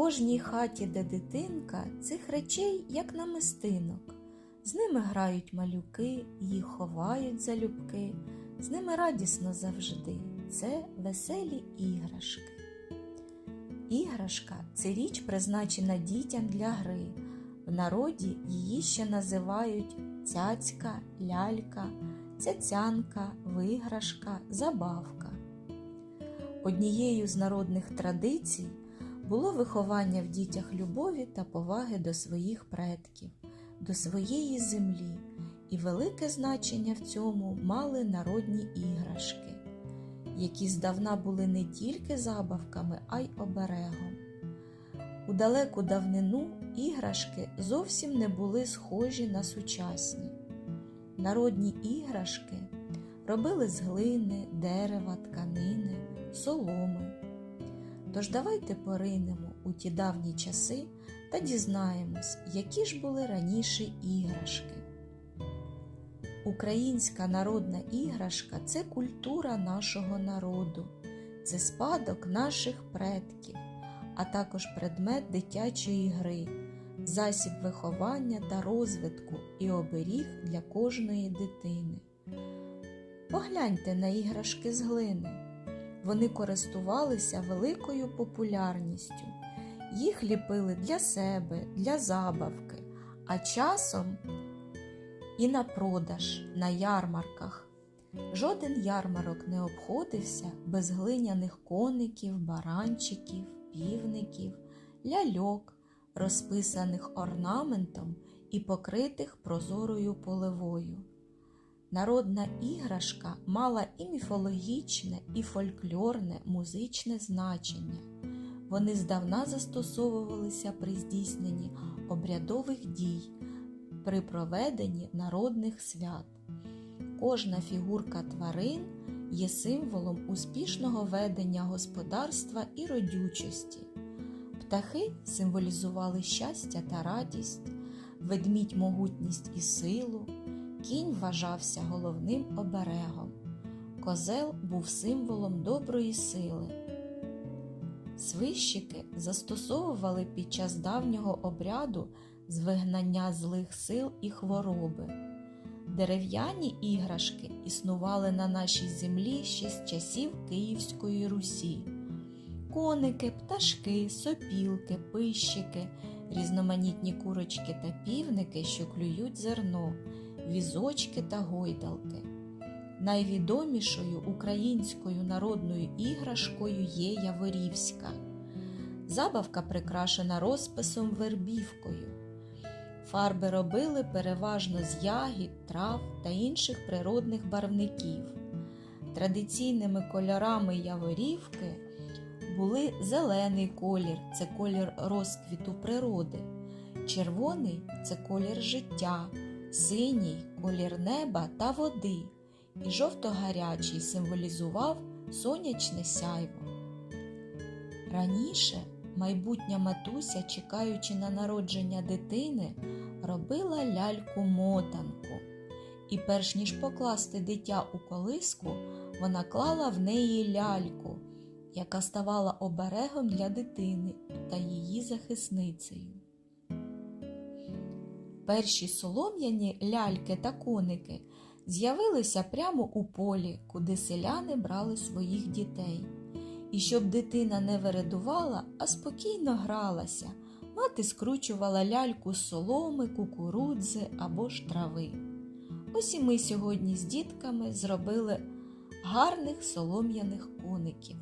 кожній хаті, де дитинка, цих речей, як намистинок. З ними грають малюки, їх ховають залюбки, з ними радісно завжди. Це веселі іграшки. Іграшка це річ, призначена дітям для гри. В народі її ще називають цяцька, лялька, цяцянка, виграшка, забавка. Однією з народних традицій було виховання в дітях любові та поваги до своїх предків, до своєї землі, і велике значення в цьому мали народні іграшки, які здавна були не тільки забавками, а й оберегом. У далеку давнину іграшки зовсім не були схожі на сучасні. Народні іграшки робили з глини, дерева, тканини, соломи. Тож давайте поринемо у ті давні часи та дізнаємось, які ж були раніше іграшки. Українська народна іграшка це культура нашого народу, це спадок наших предків, а також предмет дитячої гри, засіб виховання та розвитку і оберіг для кожної дитини. Погляньте на іграшки з глини. Вони користувалися великою популярністю. Їх ліпили для себе, для забавки, а часом і на продаж на ярмарках. Жоден ярмарок не обходився без глиняних коників, баранчиків, півників, ляльок, розписаних орнаментом і покритих прозорою поливою. Народна іграшка мала і міфологічне, і фольклорне музичне значення. Вони здавна застосовувалися при здійсненні обрядових дій, при проведенні народних свят. Кожна фігурка тварин є символом успішного ведення господарства і родючості. Птахи символізували щастя та радість, ведмідь могутність і силу. Кінь вважався головним оберегом, козел був символом доброї сили. Свищики застосовували під час давнього обряду з вигнання злих сил і хвороби. Дерев'яні іграшки існували на нашій землі ще з часів Київської Русі. Коники, пташки, сопілки, пищики, різноманітні курочки та півники, що клюють зерно візочки та гойдалки. Найвідомішою українською народною іграшкою є Яворівська. Забавка прикрашена розписом вербівкою. Фарби робили переважно з ягід, трав та інших природних барвників. Традиційними кольорами яворівки були зелений колір це колір розквіту природи, червоний це колір життя синій колір неба та води, і жовто-гарячий символізував сонячне сяйво. Раніше майбутня матуся, чекаючи на народження дитини, робила ляльку-мотанку, і перш ніж покласти дитя у колиску, вона клала в неї ляльку, яка ставала оберегом для дитини та її захисницею. Перші солом'яні ляльки та коники з'явилися прямо у полі, куди селяни брали своїх дітей. І щоб дитина не вередувала, а спокійно гралася, мати скручувала ляльку з соломи, кукурудзи або ж трави. Ось і ми сьогодні з дітками зробили гарних солом'яних коників.